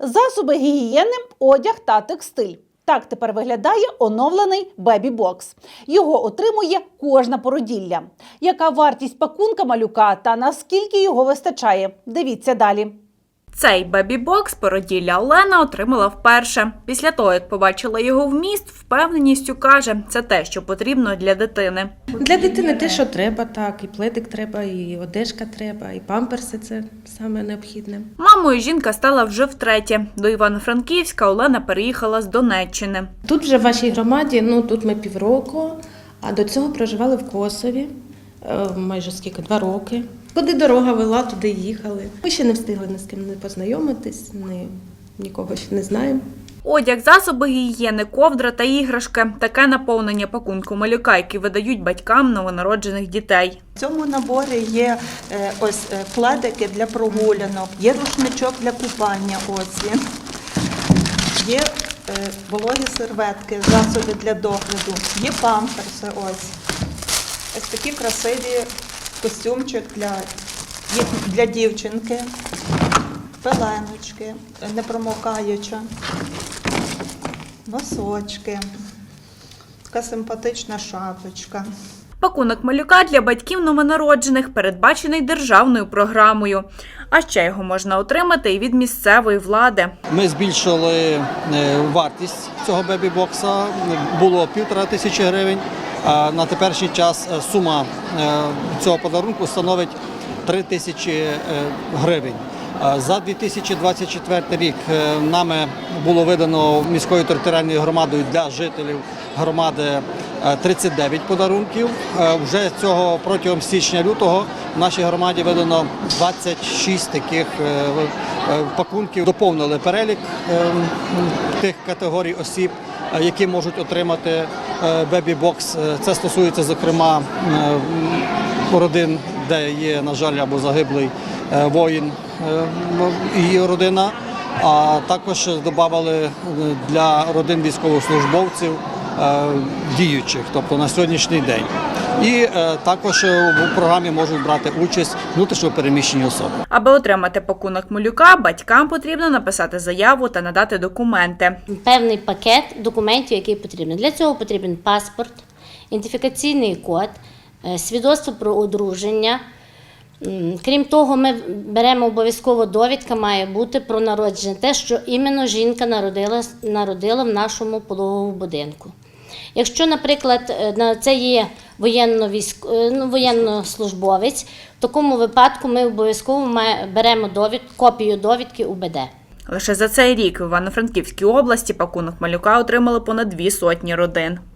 Засоби гігієни, одяг та текстиль. Так тепер виглядає оновлений бебі-бокс. Його отримує кожна породілля. Яка вартість пакунка малюка та наскільки його вистачає? Дивіться далі. Цей бебі-бокс породілля Олена отримала вперше. Після того, як побачила його вміст, впевненістю каже, це те, що потрібно для дитини. Для дитини те, що треба, так, і пледик треба, і одежка треба, і памперси це саме необхідне. Мамою жінка стала вже втретє. До Івано-Франківська Олена переїхала з Донеччини. Тут вже в вашій громаді, ну тут ми півроку, а до цього проживали в Косові е, майже скільки, два роки. Куди дорога вела, туди їхали. Ми ще не встигли ні з ким не познайомитись, ні, нікого ще не знаємо. Одяг, засоби гігієни, ковдра та іграшки таке наповнення пакунку малюка, які видають батькам новонароджених дітей. В цьому наборі є е, ось е, пледики для прогулянок, є рушничок для купання, ось він. Є е, вологі серветки, засоби для догляду, є памперси, ось. Ось такі красиві костюмчик для, для дівчинки, пеленочки, е, непромокаюча, носочки, така симпатична шапочка. Пакунок малюка для батьків новонароджених передбачений державною програмою. А ще його можна отримати і від місцевої влади. Ми збільшили е, вартість цього бебі-бокса. Було півтора тисячі гривень. На теперішній час е, сума е, цього подарунку становить 3 тисячі е, гривень. За 2024 рік нами було видано міською територіальною громадою для жителів громади е, 39 подарунків. Вже цього протягом січня-лютого в нашій громаді видано 26 таких пакунків. Доповнили перелік тих категорій осіб, які можуть отримати бебі-бокс. Е, Це стосується, зокрема, е, родин, де є, на жаль, або загиблий е, воїн і родина. А також додавали для родин військовослужбовців діючих, тобто на сьогоднішній день. І е, також в програмі можуть брати участь внутрішньо переміщені особи. Аби отримати пакунок малюка, батькам потрібно написати заяву та надати документи. певний пакет документів, який потрібен. Для цього потрібен паспорт, ідентифікаційний код, е, свідоцтво про одруження. Крім того, ми беремо обов'язково довідка має бути про народження, те, що іменно жінка народила, народила в нашому пологовому будинку. Якщо, наприклад, е, це є е, ну, воєннослужбовець, в такому випадку ми обов'язково беремо довід... копію довідки УБД. Лише за цей рік в Івано-Франківській області пакунок малюка отримали понад дві сотні родин.